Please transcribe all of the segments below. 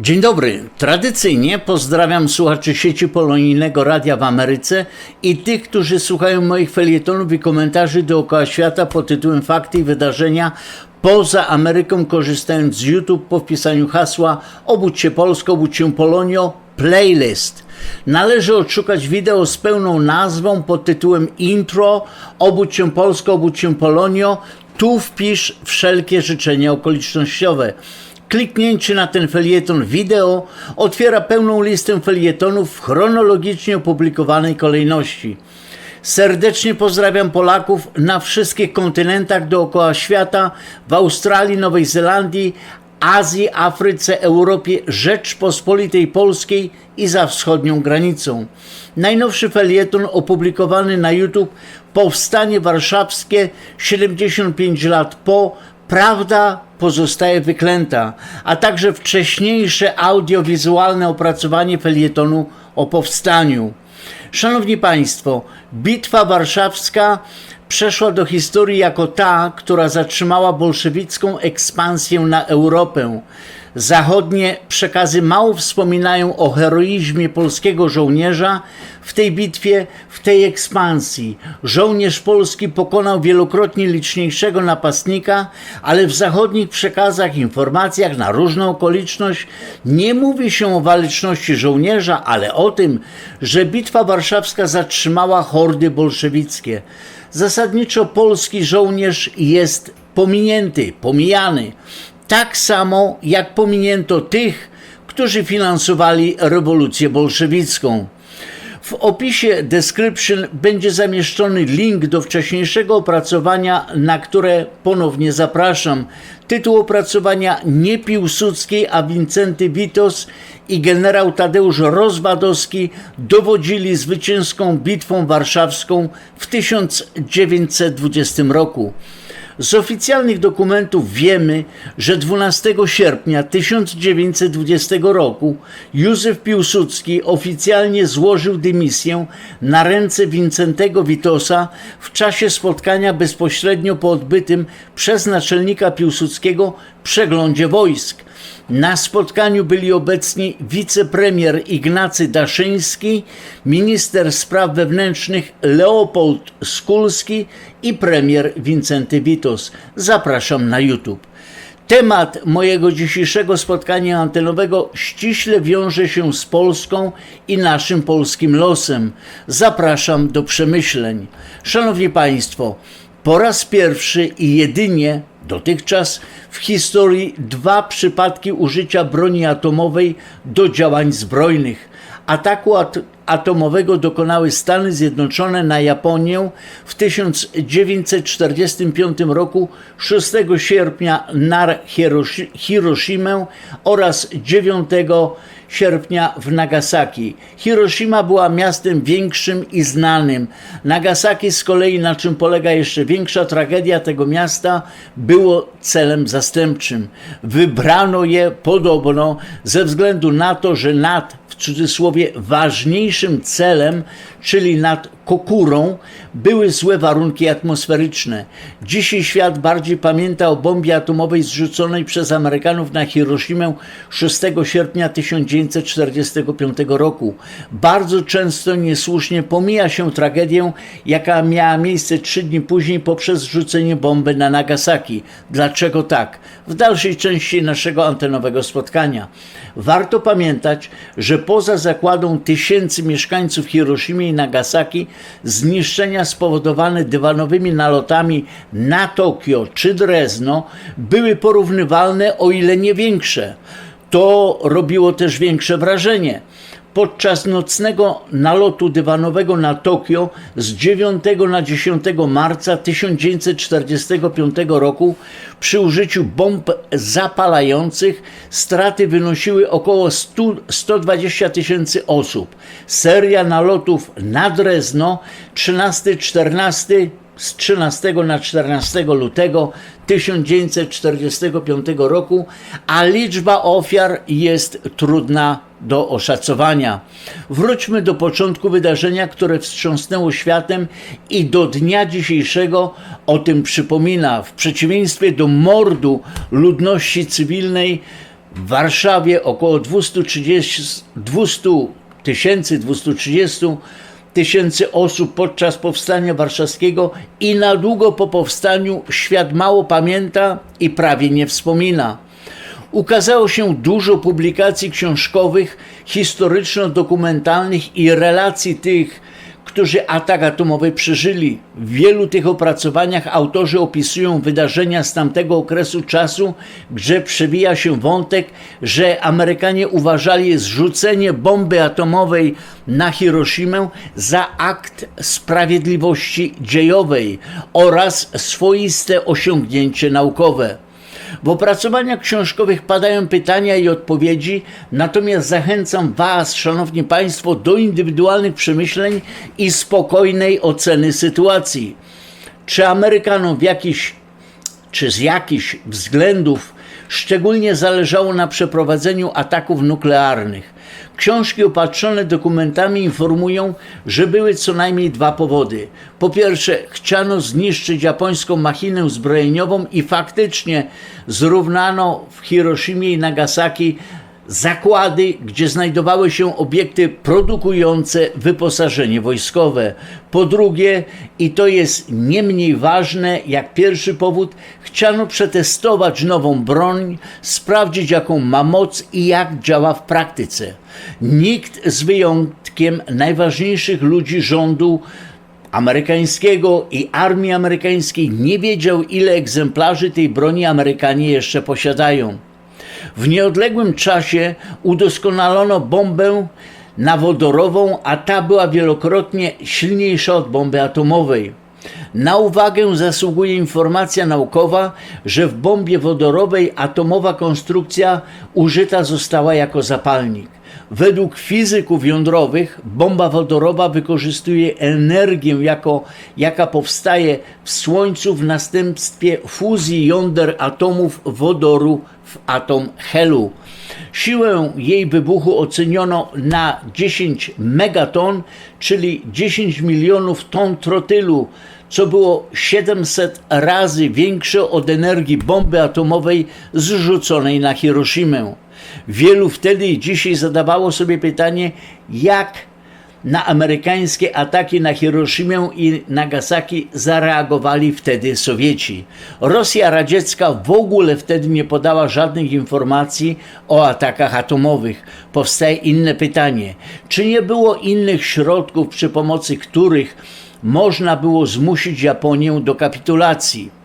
Dzień dobry. Tradycyjnie pozdrawiam słuchaczy sieci polonijnego radia w Ameryce i tych, którzy słuchają moich felietonów i komentarzy dookoła świata pod tytułem Fakty i wydarzenia poza Ameryką, korzystając z YouTube po wpisaniu hasła Obudź się Polsko, obudź się Polonio, playlist. Należy odszukać wideo z pełną nazwą pod tytułem Intro, Obudź się Polsko, obudź się Polonio. Tu wpisz wszelkie życzenia okolicznościowe. Kliknięcie na ten felieton wideo otwiera pełną listę felietonów w chronologicznie opublikowanej kolejności. Serdecznie pozdrawiam Polaków na wszystkich kontynentach dookoła świata, w Australii, Nowej Zelandii, Azji, Afryce, Europie, Rzeczpospolitej Polskiej i za wschodnią granicą. Najnowszy felieton opublikowany na YouTube Powstanie Warszawskie 75 lat po Prawda pozostaje wyklęta, a także wcześniejsze audiowizualne opracowanie felietonu o powstaniu. Szanowni Państwo, Bitwa Warszawska przeszła do historii jako ta, która zatrzymała bolszewicką ekspansję na Europę. Zachodnie przekazy mało wspominają o heroizmie polskiego żołnierza w tej bitwie, w tej ekspansji. Żołnierz polski pokonał wielokrotnie liczniejszego napastnika, ale w zachodnich przekazach, informacjach na różną okoliczność nie mówi się o waleczności żołnierza, ale o tym, że Bitwa Warszawska zatrzymała hordy bolszewickie. Zasadniczo polski żołnierz jest pominięty, pomijany tak samo jak pominięto tych, którzy finansowali rewolucję bolszewicką. W opisie description będzie zamieszczony link do wcześniejszego opracowania, na które ponownie zapraszam. Tytuł opracowania nie Piłsudskiej, a Wincenty Witos i generał Tadeusz Rozwadowski dowodzili zwycięską bitwą warszawską w 1920 roku. Z oficjalnych dokumentów wiemy, że 12 sierpnia 1920 roku Józef Piłsudski oficjalnie złożył dymisję na ręce Wincentego Witosa w czasie spotkania bezpośrednio po odbytym przez naczelnika Piłsudskiego przeglądzie wojsk. Na spotkaniu byli obecni wicepremier Ignacy Daszyński, minister spraw wewnętrznych Leopold Skulski i premier Wincenty Witos. Zapraszam na YouTube. Temat mojego dzisiejszego spotkania antenowego ściśle wiąże się z Polską i naszym polskim losem. Zapraszam do przemyśleń. Szanowni Państwo, po raz pierwszy i jedynie dotychczas w historii dwa przypadki użycia broni atomowej do działań zbrojnych. Ataku at atomowego dokonały Stany Zjednoczone na Japonię w 1945 roku 6 sierpnia na Hiroshimę oraz 9 sierpnia w Nagasaki. Hiroshima była miastem większym i znanym. Nagasaki z kolei, na czym polega jeszcze większa tragedia tego miasta, było celem zastępczym. Wybrano je podobno ze względu na to, że nad w cudzysłowie ważniejszym celem, czyli nad Kokurą, były złe warunki atmosferyczne. Dzisiaj świat bardziej pamięta o bombie atomowej zrzuconej przez Amerykanów na Hiroshimę 6 sierpnia 1945 roku. Bardzo często niesłusznie pomija się tragedię, jaka miała miejsce trzy dni później poprzez zrzucenie bomby na Nagasaki. Dlaczego tak? W dalszej części naszego antenowego spotkania. Warto pamiętać, że poza zakładą tysięcy mieszkańców Hiroshimy i Nagasaki, zniszczenia spowodowane dywanowymi nalotami na Tokio czy Drezno były porównywalne, o ile nie większe. To robiło też większe wrażenie podczas nocnego nalotu dywanowego na Tokio z 9 na 10 marca 1945 roku przy użyciu bomb zapalających straty wynosiły około 100, 120 tysięcy osób. Seria nalotów na Drezno 13-14 z 13 na 14 lutego 1945 roku, a liczba ofiar jest trudna do oszacowania. Wróćmy do początku wydarzenia, które wstrząsnęło światem i do dnia dzisiejszego o tym przypomina. W przeciwieństwie do mordu ludności cywilnej w Warszawie około 230, 200 tysięcy, 230 tysięcy osób podczas powstania warszawskiego i na długo po powstaniu świat mało pamięta i prawie nie wspomina. Ukazało się dużo publikacji książkowych, historyczno-dokumentalnych i relacji tych, którzy atak atomowy przeżyli. W wielu tych opracowaniach autorzy opisują wydarzenia z tamtego okresu czasu, gdzie przewija się wątek, że Amerykanie uważali zrzucenie bomby atomowej na Hiroshimę za akt sprawiedliwości dziejowej oraz swoiste osiągnięcie naukowe. W opracowaniach książkowych padają pytania i odpowiedzi, natomiast zachęcam Was, Szanowni Państwo, do indywidualnych przemyśleń i spokojnej oceny sytuacji. Czy Amerykanom w jakiś, czy z jakichś względów szczególnie zależało na przeprowadzeniu ataków nuklearnych? Książki opatrzone dokumentami informują, że były co najmniej dwa powody. Po pierwsze, chciano zniszczyć japońską machinę zbrojeniową i faktycznie zrównano w Hiroshimie i Nagasaki zakłady, gdzie znajdowały się obiekty produkujące wyposażenie wojskowe. Po drugie, i to jest nie mniej ważne jak pierwszy powód, chciano przetestować nową broń, sprawdzić jaką ma moc i jak działa w praktyce. Nikt z wyjątkiem najważniejszych ludzi rządu amerykańskiego i armii amerykańskiej nie wiedział, ile egzemplarzy tej broni Amerykanie jeszcze posiadają. W nieodległym czasie udoskonalono bombę nawodorową, a ta była wielokrotnie silniejsza od bomby atomowej. Na uwagę zasługuje informacja naukowa, że w bombie wodorowej atomowa konstrukcja użyta została jako zapalnik. Według fizyków jądrowych bomba wodorowa wykorzystuje energię, jako, jaka powstaje w Słońcu w następstwie fuzji jąder atomów wodoru w atom helu. Siłę jej wybuchu oceniono na 10 megaton, czyli 10 milionów ton trotylu, co było 700 razy większe od energii bomby atomowej zrzuconej na Hiroshimę. Wielu wtedy i dzisiaj zadawało sobie pytanie, jak na amerykańskie ataki na Hiroshimę i Nagasaki zareagowali wtedy Sowieci. Rosja radziecka w ogóle wtedy nie podała żadnych informacji o atakach atomowych. Powstaje inne pytanie: czy nie było innych środków, przy pomocy których można było zmusić Japonię do kapitulacji?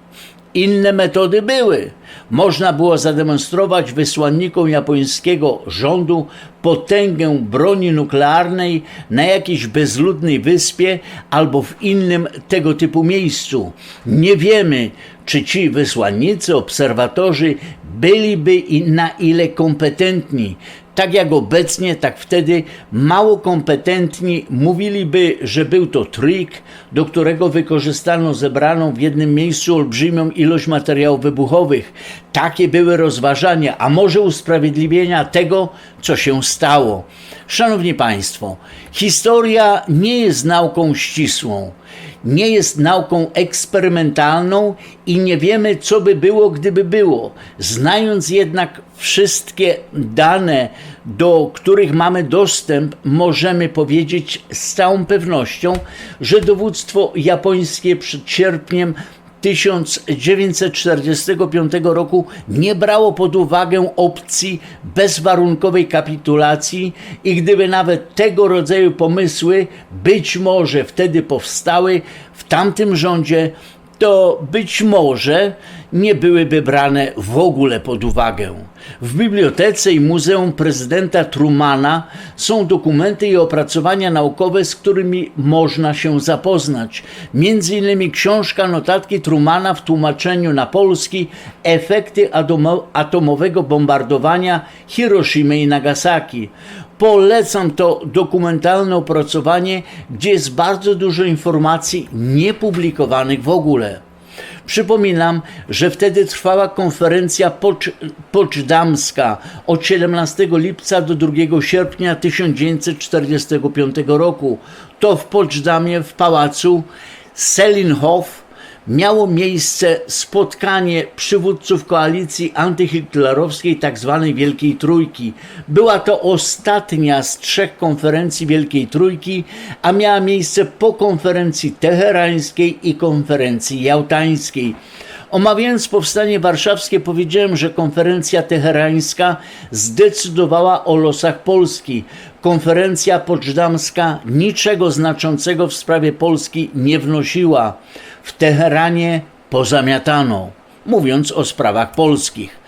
Inne metody były. Można było zademonstrować wysłannikom japońskiego rządu potęgę broni nuklearnej na jakiejś bezludnej wyspie albo w innym tego typu miejscu. Nie wiemy, czy ci wysłannicy, obserwatorzy byliby i na ile kompetentni. Tak jak obecnie, tak wtedy mało kompetentni mówiliby, że był to trik, do którego wykorzystano zebraną w jednym miejscu olbrzymią ilość materiałów wybuchowych. Takie były rozważania, a może usprawiedliwienia tego, co się stało. Szanowni Państwo, historia nie jest nauką ścisłą nie jest nauką eksperymentalną i nie wiemy, co by było, gdyby było. Znając jednak wszystkie dane, do których mamy dostęp, możemy powiedzieć z całą pewnością, że dowództwo japońskie przed sierpniem 1945 roku nie brało pod uwagę opcji bezwarunkowej kapitulacji i gdyby nawet tego rodzaju pomysły być może wtedy powstały w tamtym rządzie, to być może nie byłyby brane w ogóle pod uwagę. W bibliotece i Muzeum Prezydenta Trumana są dokumenty i opracowania naukowe, z którymi można się zapoznać. Między innymi książka notatki Trumana w tłumaczeniu na polski Efekty atomowego bombardowania Hiroshimy i Nagasaki. Polecam to dokumentalne opracowanie, gdzie jest bardzo dużo informacji niepublikowanych w ogóle. Przypominam, że wtedy trwała konferencja Pocz- poczdamska od 17 lipca do 2 sierpnia 1945 roku. To w Poczdamie w pałacu Selinhof miało miejsce spotkanie przywódców koalicji antyhitlerowskiej tzw. Wielkiej Trójki. Była to ostatnia z trzech konferencji Wielkiej Trójki, a miała miejsce po konferencji teherańskiej i konferencji jałtańskiej. Omawiając powstanie warszawskie, powiedziałem, że konferencja teherańska zdecydowała o losach Polski. Konferencja poczdamska niczego znaczącego w sprawie Polski nie wnosiła. W Teheranie pozamiatano, mówiąc o sprawach polskich.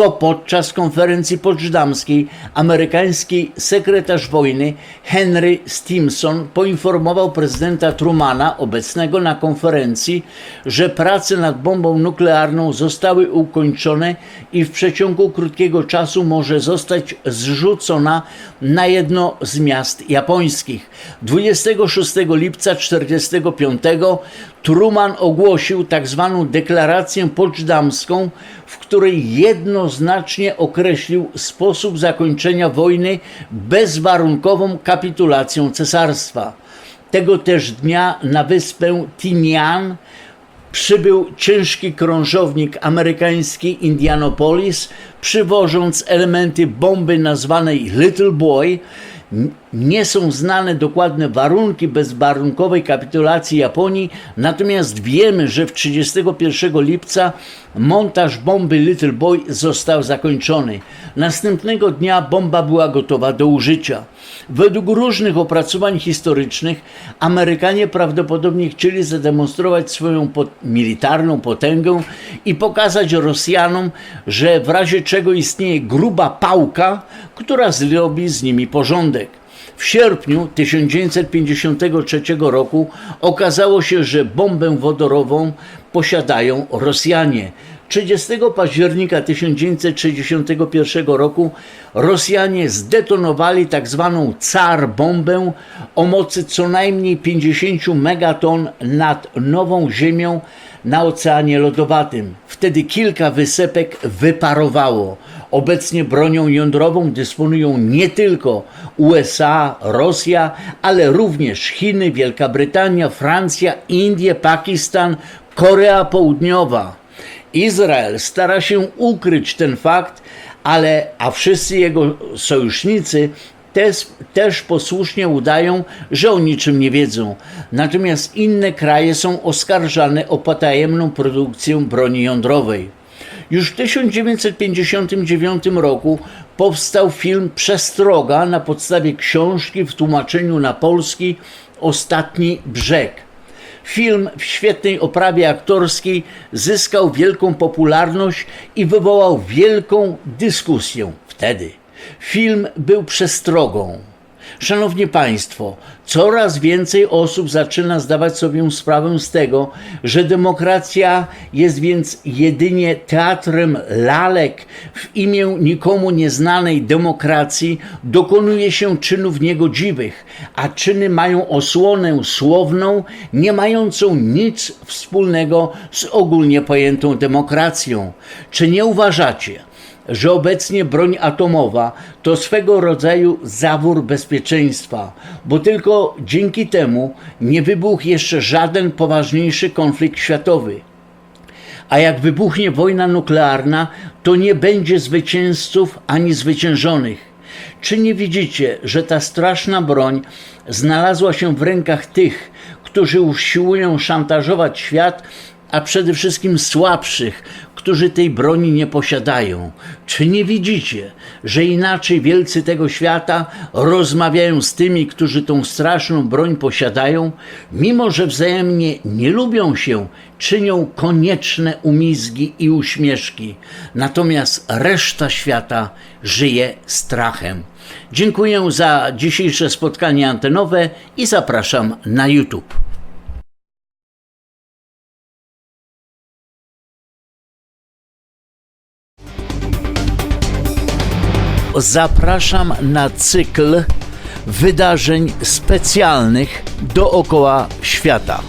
To podczas konferencji poczdamskiej amerykański sekretarz wojny Henry Stimson poinformował prezydenta Trumana, obecnego na konferencji, że prace nad bombą nuklearną zostały ukończone i w przeciągu krótkiego czasu może zostać zrzucona na jedno z miast japońskich. 26 lipca 1945 Truman ogłosił tak zwaną deklarację poczdamską, w której jednoznacznie określił sposób zakończenia wojny bezwarunkową kapitulacją cesarstwa. Tego też dnia na wyspę Tinian przybył ciężki krążownik amerykański Indianapolis, przywożąc elementy bomby nazwanej Little Boy. Nie są znane dokładne warunki bezwarunkowej kapitulacji Japonii, natomiast wiemy, że w 31 lipca montaż bomby Little Boy został zakończony. Następnego dnia bomba była gotowa do użycia. Według różnych opracowań historycznych Amerykanie prawdopodobnie chcieli zademonstrować swoją pot- militarną potęgę i pokazać Rosjanom, że w razie czego istnieje gruba pałka, która zrobi z nimi porządek. W sierpniu 1953 roku okazało się, że bombę wodorową posiadają Rosjanie. 30 października 1961 roku Rosjanie zdetonowali tak zwaną car bombę o mocy co najmniej 50 megaton nad Nową Ziemią na Oceanie Lodowatym. Wtedy kilka wysepek wyparowało. Obecnie bronią jądrową dysponują nie tylko USA, Rosja, ale również Chiny, Wielka Brytania, Francja, Indie, Pakistan, Korea Południowa. Izrael stara się ukryć ten fakt, ale a wszyscy jego sojusznicy też, też posłusznie udają, że o niczym nie wiedzą. Natomiast inne kraje są oskarżane o potajemną produkcję broni jądrowej. Już w 1959 roku powstał film Przestroga na podstawie książki w tłumaczeniu na polski Ostatni Brzeg. Film w świetnej oprawie aktorskiej zyskał wielką popularność i wywołał wielką dyskusję wtedy. Film był przestrogą. Szanowni Państwo, coraz więcej osób zaczyna zdawać sobie sprawę z tego, że demokracja jest więc jedynie teatrem lalek. W imię nikomu nieznanej demokracji dokonuje się czynów niegodziwych, a czyny mają osłonę słowną, nie mającą nic wspólnego z ogólnie pojętą demokracją. Czy nie uważacie? Że obecnie broń atomowa to swego rodzaju zawór bezpieczeństwa, bo tylko dzięki temu nie wybuchł jeszcze żaden poważniejszy konflikt światowy. A jak wybuchnie wojna nuklearna, to nie będzie zwycięzców ani zwyciężonych. Czy nie widzicie, że ta straszna broń znalazła się w rękach tych, którzy usiłują szantażować świat, a przede wszystkim słabszych, którzy tej broni nie posiadają? Czy nie widzicie, że inaczej wielcy tego świata rozmawiają z tymi, którzy tą straszną broń posiadają, mimo że wzajemnie nie lubią się, czynią konieczne umizgi i uśmieszki, natomiast reszta świata żyje strachem. Dziękuję za dzisiejsze spotkanie antenowe i zapraszam na YouTube. Zapraszam na cykl wydarzeń specjalnych dookoła świata.